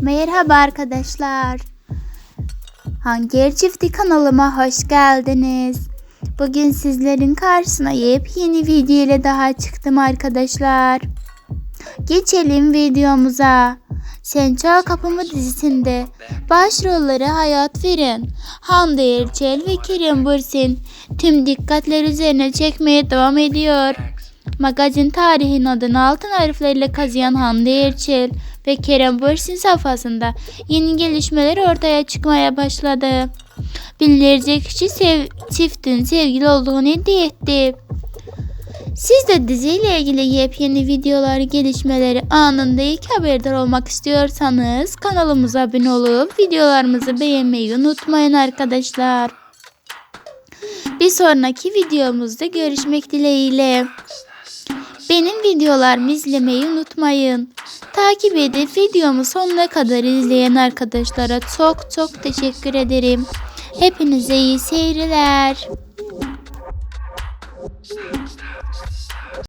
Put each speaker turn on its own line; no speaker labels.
Merhaba arkadaşlar. Hanger Çifti kanalıma hoş geldiniz. Bugün sizlerin karşısına yepyeni video ile daha çıktım arkadaşlar. Geçelim videomuza. Sen Çal Kapımı dizisinde başrolleri Hayat Verin, Hande Erçel ve Kerem Bürsin tüm dikkatler üzerine çekmeye devam ediyor. Magazin tarihin adını altın harflerle kazıyan Hande Erçel ve Kerem Bürsin safhasında yeni gelişmeler ortaya çıkmaya başladı. Binlerce kişi sev çiftin sevgili olduğunu iddia etti. Siz de diziyle ilgili yepyeni videolar, gelişmeleri anında ilk haberdar olmak istiyorsanız kanalımıza abone olup videolarımızı beğenmeyi unutmayın arkadaşlar. Bir sonraki videomuzda görüşmek dileğiyle. Benim videolarımı izlemeyi unutmayın. Takip edip videomu sonuna kadar izleyen arkadaşlara çok çok teşekkür ederim. Hepinize iyi seyirler.